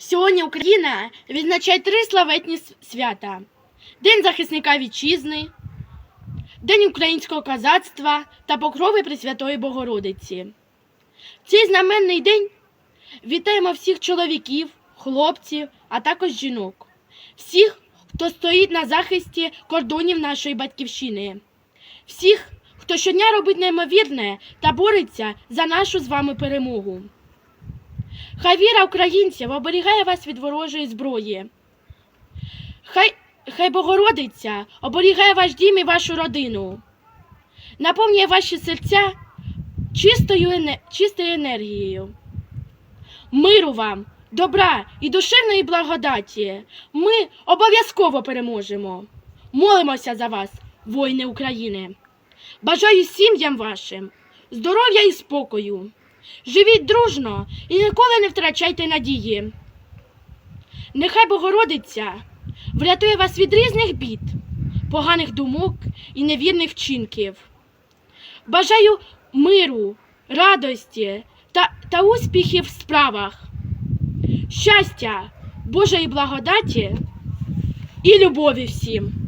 Сьогодні Україна відзначає три славетні свята: День захисника вітчизни, День українського козацтва та Покрови Пресвятої Богородиці. В Цей знаменний день вітаємо всіх чоловіків, хлопців, а також жінок, всіх, хто стоїть на захисті кордонів нашої батьківщини, всіх, хто щодня робить неймовірне та бореться за нашу з вами перемогу. Хай віра українців оберігає вас від ворожої зброї. Хай, хай Богородиця оберігає ваш дім і вашу родину. Наповнює ваші серця чистою, чистою енергією. Миру вам, добра і душевної благодаті. Ми обов'язково переможемо. Молимося за вас, воїни України. Бажаю сім'ям вашим здоров'я і спокою. Живіть дружно і ніколи не втрачайте надії. Нехай Богородиця врятує вас від різних бід, поганих думок і невірних вчинків. Бажаю миру, радості та, та успіхів в справах, щастя, Божої благодаті і любові всім.